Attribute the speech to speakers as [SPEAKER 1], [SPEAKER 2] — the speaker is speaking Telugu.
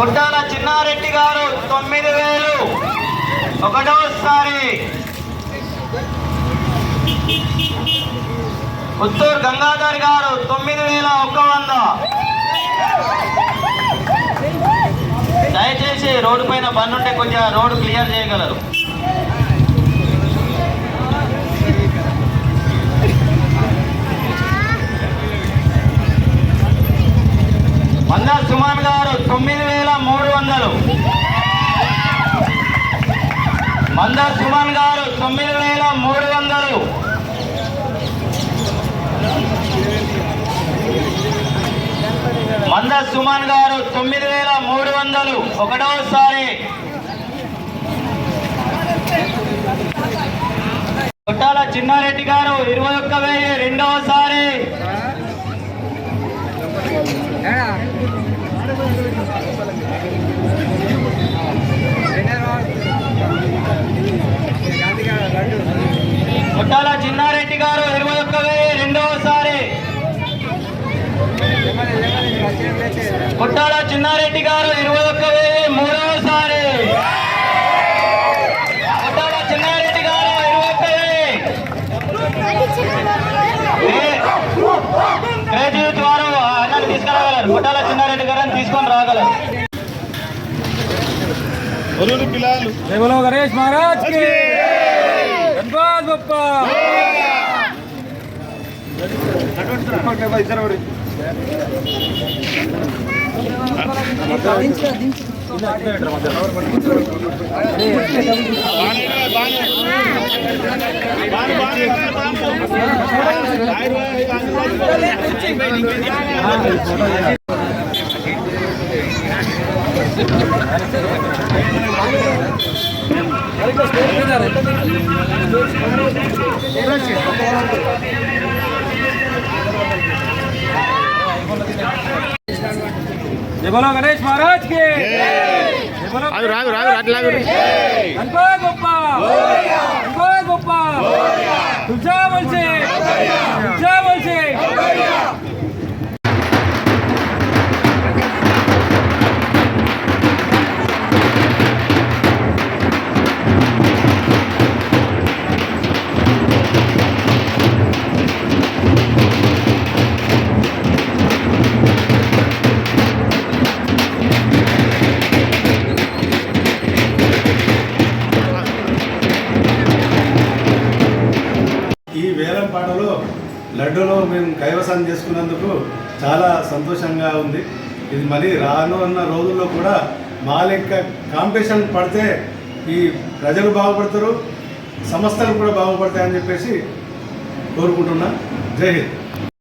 [SPEAKER 1] చిన్నారెడ్డి గారు తొమ్మిది వేలు. ఒకటోసారి. పుత్తూరు గంగాధర్ గారు తొమ్మిది వేల ఒక్క వంద. దయచేసి రోడ్డు పైన బండి ఉంటే కొంచెం రోడ్డు క్లియర్ చేయగలరు మందా సుమాన్ గారు తొమ్మిది వేల మూడు వందలు మందా సుమన్ గారు తొమ్మిది వేల మూడు వందలు. మంద సుమన్ గారు తొమ్మిది వేల మూడు వందలు. ఒకటోసారి. కొట్టాల చిన్నారెడ్డి గారు ఇరవై ఒక్క వెయ్యి రెండవసారి కొట్టాల చిన్నారెడ్డి గారు ఇరవై ఒక్క వెయ్యి మూడవసారి చిన్నారెడ్డి గారు ఇరవై ఒక్క వెయ్యి వారు అన్నాన్ని తీసుకురాగలరు. కొట్టాల చిన్నారెడ్డి గారు తీసుకొని రాగలరు.
[SPEAKER 2] గణేష్ మహారాజ్ అరే స్టేట్ కదా రైట్ కదా ఓకే ఓకే ఓకే బోలో గణేష్ మహారాజ్కి.
[SPEAKER 3] రాదు రాదు రాదు
[SPEAKER 2] అట్లాగే గొప్ప. గొప్ప. తుజా
[SPEAKER 4] ఈ వేలం పాటలో లడ్డూలో మేము కైవసం చేసుకున్నందుకు చాలా సంతోషంగా ఉంది. ఇది మరి రానున్న రోజుల్లో కూడా మా లెక్క కాంపిటీషన్ పడితే ఈ ప్రజలు బాగుపడతారు సంస్థలు కూడా బాగుపడతాయని చెప్పేసి కోరుకుంటున్నా. జై హింద్.